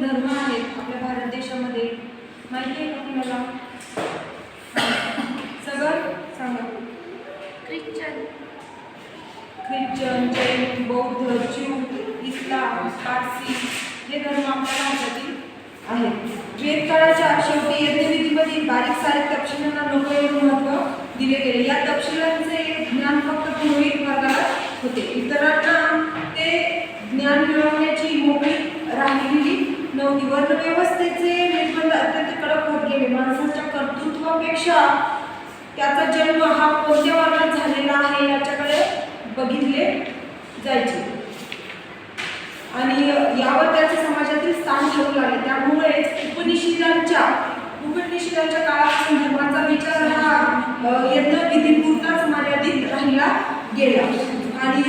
धर्म आहेत आपल्या भारत देशामध्ये. माहिती आहे का तुम्हाला? सगळं सांगा. ख्रिश्चन. ख्रिश्चन जैन बौद्ध ज्यू इस्लाम पारसी हे धर्म आपल्या भारतातील आहेत. वेदकाळाच्या शेवटी यज्ञविधीमध्ये बारीक सारीक तपशिलांना लोक एवढं महत्त्व दिले गेले. या तपशिलांचे ज्ञान फक्त पुरोहित वर्गाला होते. इतरांना ते ज्ञान मिळवण्याची मोकळी राहिलेली नव्हती वर्णव्यवस्थेचे निर्बंध अत्यंत कडक होत गेले. माणसाच्या कर्तृत्वापेक्षा त्याचा जन्म हा कोणत्या वर्गात झालेला आहे याच्याकडे बघितले जायचे. आणि यावर त्याचे समाजातील स्थान ठरू लागले. त्यामुळेच उपनिषदांच्या उपनिषदांच्या काळापासून धर्माचा विचार हा यज्ञ विधीपुरताच मर्यादित राहिला गेला. आणि